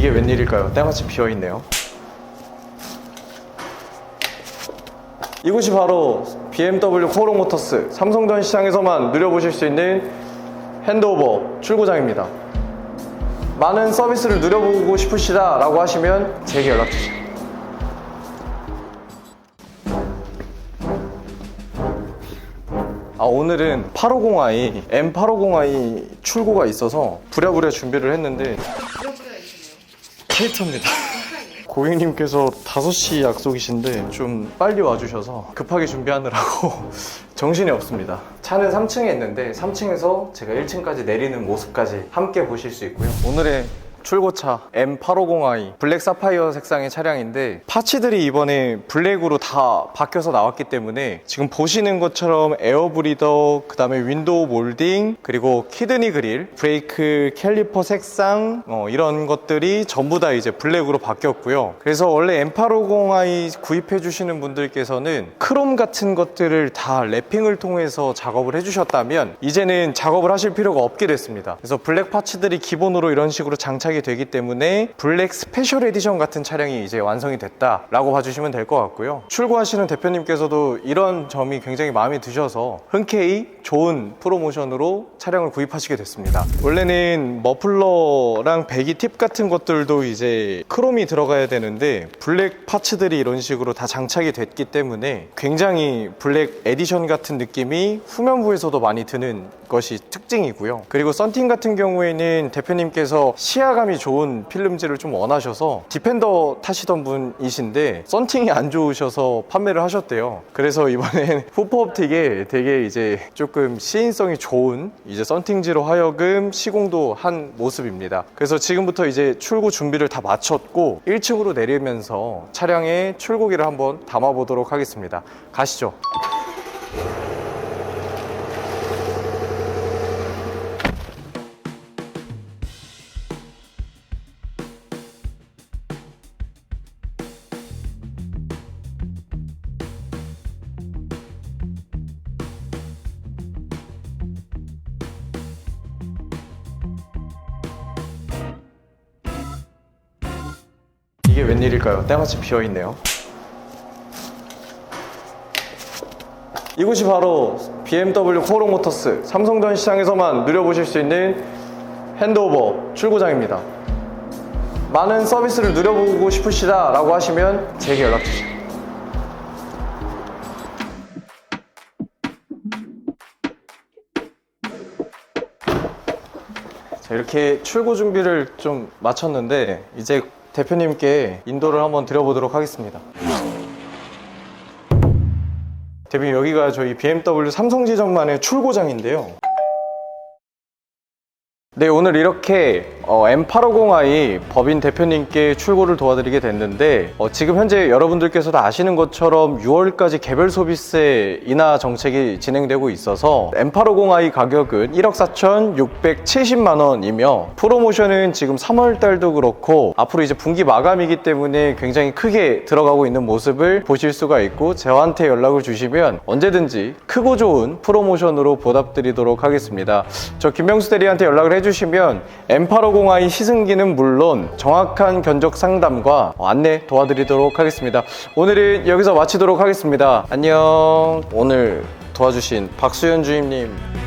이게 웬일일까요? 때마침 비어있네요. 이곳이 바로 BMW 코로 모터스 삼성전 시장에서만 누려보실 수 있는 핸드오버 출고장입니다. 많은 서비스를 누려보고 싶으시다 라고 하시면 제게 연락주세요. 아, 오늘은 850i, M850i 출고가 있어서 부랴부랴 준비를 했는데. 캐릭터입니다. 고객님께서 5시 약속이신데 좀 빨리 와주셔서 급하게 준비하느라고 정신이 없습니다. 차는 3층에 있는데 3층에서 제가 1층까지 내리는 모습까지 함께 보실 수 있고요. 오늘의 출고차 M850i 블랙 사파이어 색상의 차량인데 파츠들이 이번에 블랙으로 다 바뀌어서 나왔기 때문에 지금 보시는 것처럼 에어 브리더 그 다음에 윈도우 몰딩 그리고 키드니 그릴 브레이크 캘리퍼 색상 어, 이런 것들이 전부 다 이제 블랙으로 바뀌었고요. 그래서 원래 M850i 구입해 주시는 분들께서는 크롬 같은 것들을 다 랩핑을 통해서 작업을 해주셨다면 이제는 작업을 하실 필요가 없게 됐습니다. 그래서 블랙 파츠들이 기본으로 이런 식으로 장착 이 되기 때문에 블랙 스페셜 에디션 같은 차량이 이제 완성이 됐다라고 봐주시면 될 것 같고요. 출고하시는 대표님께서도 이런 점이 굉장히 마음에 드셔서 흔쾌히 좋은 프로모션으로 차량을 구입하시게 됐습니다. 원래는 머플러랑 배기 팁 같은 것들도 이제 크롬이 들어가야 되는데 블랙 파츠들이 이런 식으로 다 장착이 됐기 때문에 굉장히 블랙 에디션 같은 느낌이 후면부에서도 많이 드는 것이 특징이고요. 그리고 썬팅 같은 경우에는 대표님께서 시야 감이 좋은 필름지를 좀 원하셔서 디펜더 타시던 분이신데 썬팅이 안 좋으셔서 판매를 하셨대요. 그래서 이번엔 후퍼업틱에 되게 이제 조금 시인성이 좋은 이제 썬팅지로 하여금 시공도 한 모습입니다. 그래서 지금부터 이제 출고 준비를 다 마쳤고 1층으로 내리면서 차량의 출고기를 한번 담아보도록 하겠습니다. 가시죠. 이게 웬일일까요? 때마침 비어있네요. 이곳이 바로 BMW 코로 모터스 삼성전 시장에서만 누려보실 수 있는 핸드오버 출고장입니다. 많은 서비스를 누려보고 싶으시다 라고 하시면 제게 연락주세요. 자, 이렇게 출고 준비를 좀 마쳤는데 이제 대표님께 인도를 한번 드려보도록 하겠습니다. 대표님 여기가 저희 BMW 삼성 지점만의 출고장인데요. 네 오늘 이렇게 어, M850i 법인 대표님께 출고를 도와드리게 됐는데 어, 지금 현재 여러분들께서도 아시는 것처럼 6월까지 개별 소비세 인하 정책이 진행되고 있어서 M850i 가격은 1억 4,670만 원이며 프로모션은 지금 3월 달도 그렇고 앞으로 이제 분기 마감이기 때문에 굉장히 크게 들어가고 있는 모습을 보실 수가 있고 저한테 연락을 주시면 언제든지 크고 좋은 프로모션으로 보답드리도록 하겠습니다. 저 김명수 대리한테 연락을 해주시면 M850i 시승기는 물론 정확한 견적 상담과 안내 도와드리도록 하겠습니다. 오늘은 여기서 마치도록 하겠습니다. 안녕. 오늘 도와주신 박수현 주임님